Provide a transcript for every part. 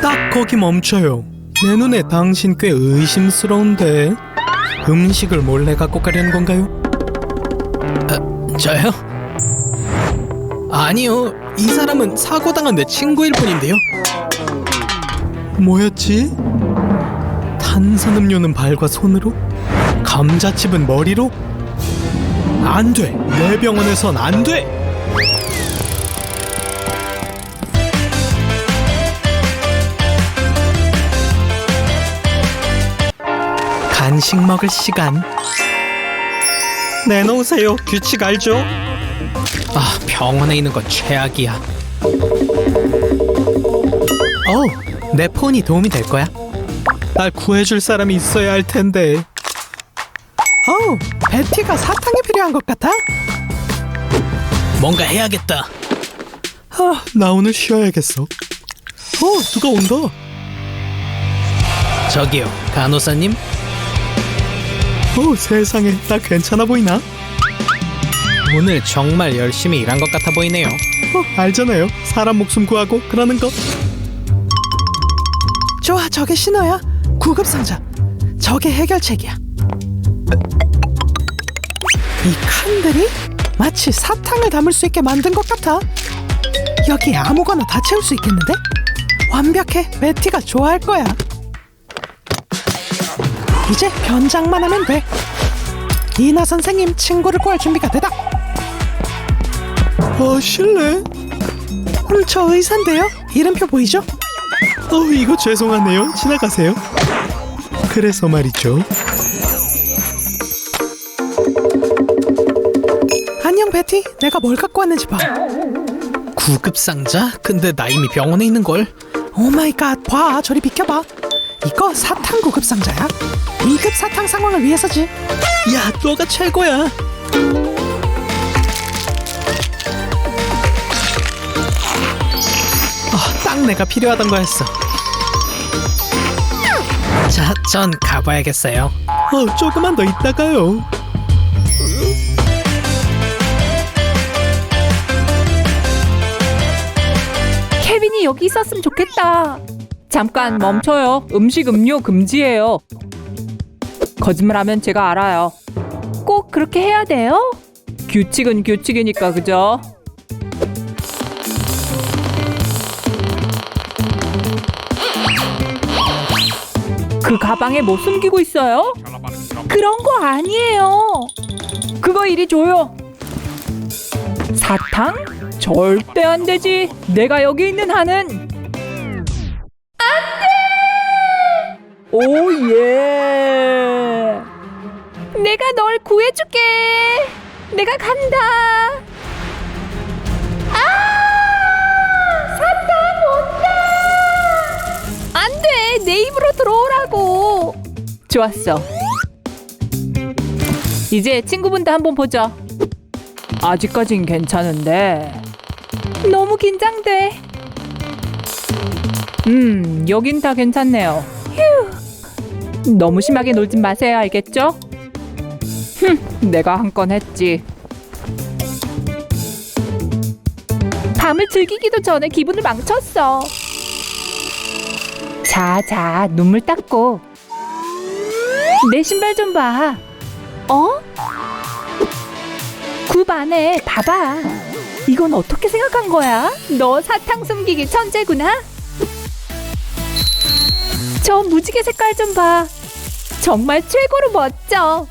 딱 거기 멈춰요. 내 눈에 당신 꽤 의심스러운데 음식을 몰래 갖고 가려는 건가요? 아, 저요? 아니요. 이 사람은 사고당한 내 친구일 뿐인데요. 뭐였지? 탄산음료는 발과 손으로? 감자칩은 머리로? 안 돼! 내 병원에선 안 돼! 간식 먹을 시간. 내놓으세요. 규칙 알죠? 아, 병원에 있는 건 최악이야. 어, 내 폰이 도움이 될 거야. 날 구해줄 사람이 있어야 할 텐데. 어우, 베티가 사탕이 필요한 것 같아. 뭔가 해야겠다. 아, 나 오늘 쉬어야겠어. 어, 누가 온다. 저기요, 간호사님. 오, 세상에, 나 괜찮아 보이나? 오늘 정말 열심히 일한 것 같아 보이네요. 어, 알잖아요. 사람 목숨 구하고 그러는 거. 좋아, 저게 신호야. 구급 상자. 저게 해결책이야. 이 칸들이 마치 사탕을 담을 수 있게 만든 것 같아. 여기 아무거나 다 채울 수 있겠는데? 완벽해. 베티가 좋아할 거야. 이제 변장만 하면 돼. 이나 선생님 친구를 구할 준비가 되다. 어 실례. 음, 저 의사인데요. 이름표 보이죠? 어 이거 죄송하네요. 지나가세요. 그래서 말이죠. 안녕 베티. 내가 뭘 갖고 왔는지 봐. 구급 상자? 근데 나 이미 병원에 있는 걸. 오 마이 갓. 봐. 저리 비켜봐. 이거 사탕 구급 상자야. 2급 사탕 상황을 위해서지. 야, 너가 최고야. 아, 딱 내가 필요하던 거였어. 자, 전 가봐야겠어요. 어, 조금만 더 있다가요. 케빈이 여기 있었으면 좋겠다. 잠깐 멈춰요. 음식 음료 금지예요. 거짓말하면 제가 알아요. 꼭 그렇게 해야 돼요? 규칙은 규칙이니까 그죠? 그 가방에 뭐 숨기고 있어요? 그런 거 아니에요. 그거 이리 줘요. 사탕? 절대 안 되지. 내가 여기 있는 한은 오 예. 내가 널 구해줄게. 내가 간다. 아! 사탕 온다. 안 돼. 내 입으로 들어오라고. 좋았어. 이제 친구분도 한번 보자. 아직까진 괜찮은데 너무 긴장돼. 음, 여긴 다 괜찮네요. 휴. 너무 심하게 놀진 마세요, 알겠죠? 흠, 내가 한 건 했지. 밤을 즐기기도 전에 기분을 망쳤어. 자, 자, 눈물 닦고. 내 신발 좀 봐. 어? 굽 안에 봐봐. 이건 어떻게 생각한 거야? 너 사탕 숨기기 천재구나. 저 무지개 색깔 좀 봐. 정말 최고로 멋져.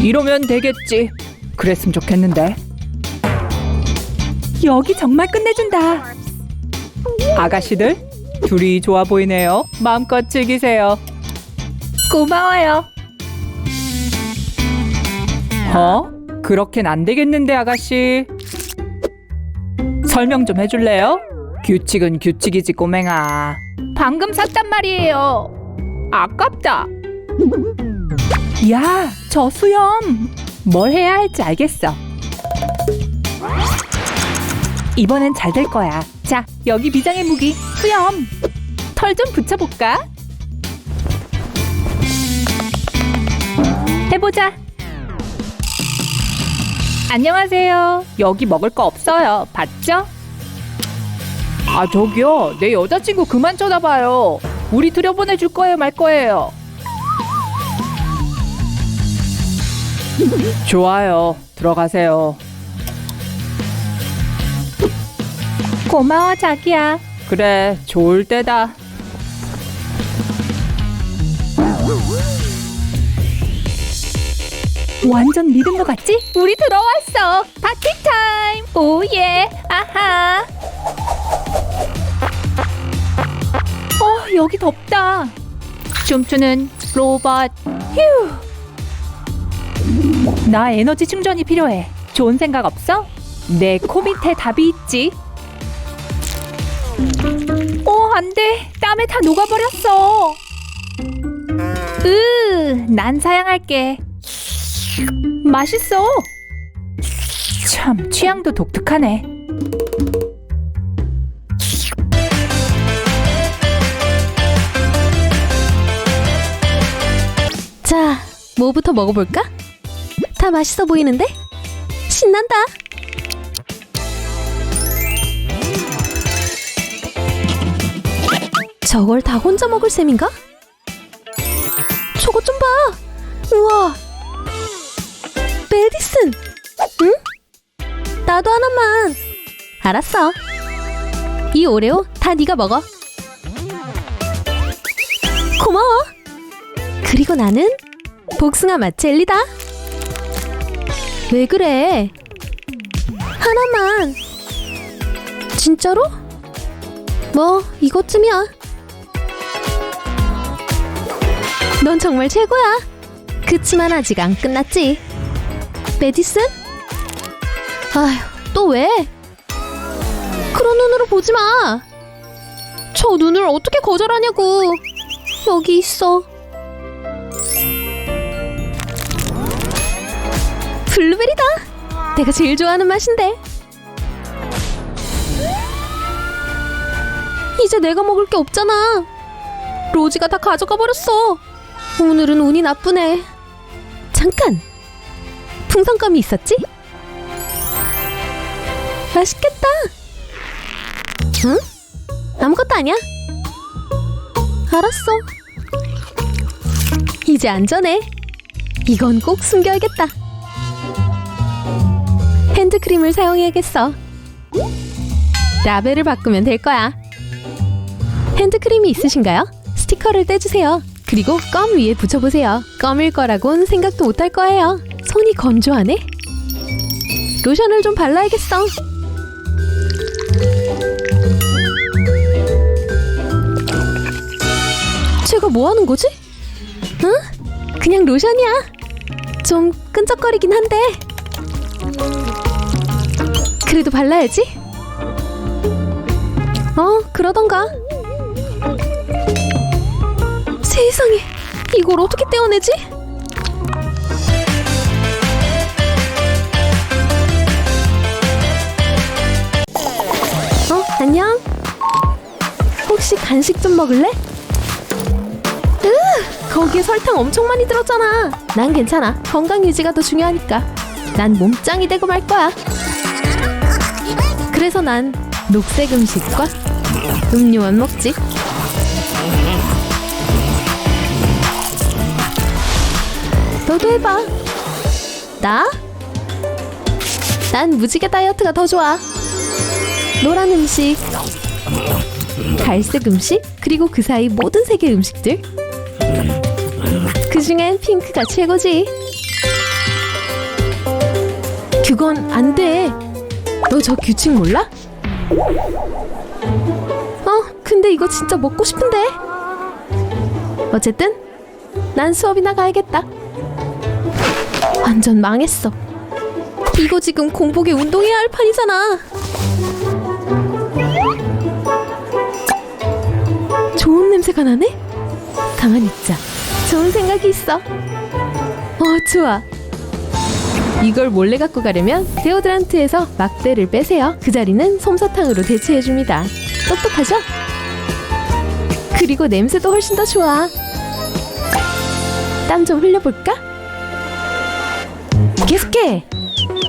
이러면 되겠지. 그랬으면 좋겠는데. 여기 정말 끝내준다. 아가씨들, 둘이 좋아 보이네요. 마음껏 즐기세요. 고마워요. 어? 그렇겐 안 되겠는데 아가씨. 설명 좀 해줄래요? 규칙은 규칙이지 꼬맹아. 방금 샀단 말이에요. 아깝다. 야, 저 수염. 뭘 해야 할지 알겠어. 이번엔 잘 될 거야. 자, 여기 비장의 무기 수염. 털 좀 붙여볼까? 해보자. 안녕하세요. 여기 먹을 거 없어요. 봤죠? 아, 저기요. 내 여자친구 그만 쳐다봐요. 우리 들여보내 줄 거예요, 말 거예요? 좋아요. 들어가세요. 고마워, 자기야. 그래, 좋을 때다. 완전 믿은 것 같지? 우리 들어왔어. 파티 타임. 오예. 아하. 어, 여기 덥다. 춤추는 로봇. 휴. 나 에너지 충전이 필요해. 좋은 생각 없어? 내 코 밑에 답이 있지. 어, 안 돼. 땀에 다 녹아버렸어. 으, 난 사양할게. 맛있어. 참 취향도 독특하네. 자, 뭐부터 먹어볼까? 다 맛있어 보이는데? 신난다. 저걸 다 혼자 먹을 셈인가? 저것 좀 봐. 우와. 메디슨. 응? 나도 하나만. 알았어. 이 오레오 다 네가 먹어. 고마워. 그리고 나는 복숭아 맛 젤리다. 왜 그래? 하나만. 진짜로? 뭐 이것쯤이야. 넌 정말 최고야. 그치만 아직 안 끝났지. 메디슨? 아휴, 또 왜? 그런 눈으로 보지 마. 저 눈을 어떻게 거절하냐고. 여기 있어. 블루베리다. 내가 제일 좋아하는 맛인데. 이제 내가 먹을 게 없잖아. 로지가 다 가져가 버렸어. 오늘은 운이 나쁘네. 잠깐. 풍선껌이 있었지? 맛있겠다. 응? 아무것도 아니야. 알았어. 이제 안전해. 이건 꼭 숨겨야겠다. 핸드크림을 사용해야겠어. 라벨을 바꾸면 될 거야. 핸드크림이 있으신가요? 스티커를 떼주세요. 그리고 껌 위에 붙여보세요. 껌일 거라곤 생각도 못할 거예요. 손이 건조하네? 로션을 좀 발라야겠어. 쟤가 뭐 하는 거지? 응? 그냥 로션이야. 좀 끈적거리긴 한데. 그래도 발라야지. 어, 그러던가. 세상에, 이걸 어떻게 떼어내지? 안녕. 혹시 간식 좀 먹을래? 으, 거기에 설탕 엄청 많이 들었잖아. 난 괜찮아. 건강 유지가 더 중요하니까. 난 몸짱이 되고 말 거야. 그래서 난 녹색 음식과 음료만 먹지. 너도 해봐. 나? 난 무지개 다이어트가 더 좋아. 노란 음식, 갈색 음식, 그리고 그 사이 모든 색의 음식들. 그 중엔 핑크가 최고지. 그건 안 돼. 너 저 규칙 몰라? 어, 근데 이거 진짜 먹고 싶은데. 어쨌든 난 수업이나 가야겠다. 완전 망했어. 이거 지금 공복에 운동해야 할 판이잖아. 냄새가 나네? 가만히 있자. 좋은 생각이 있어. 어, 좋아. 이걸 몰래 갖고 가려면 데오드란트에서 막대를 빼세요. 그 자리는 솜사탕으로 대체해줍니다. 똑똑하죠? 그리고 냄새도 훨씬 더 좋아. 땀 좀 흘려볼까? 계속해.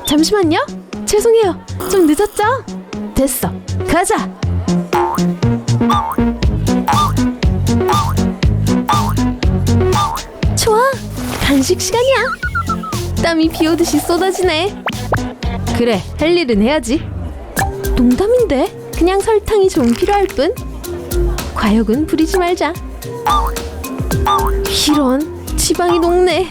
잠시만요. 죄송해요. 좀 늦었죠? 됐어. 가자. 간식 시간이야. 땀이 비 오듯이 쏟아지네. 그래, 할 일은 해야지. 농담인데? 그냥 설탕이 좀 필요할 뿐. 과욕은 부리지 말자. 이런 지방이 녹네.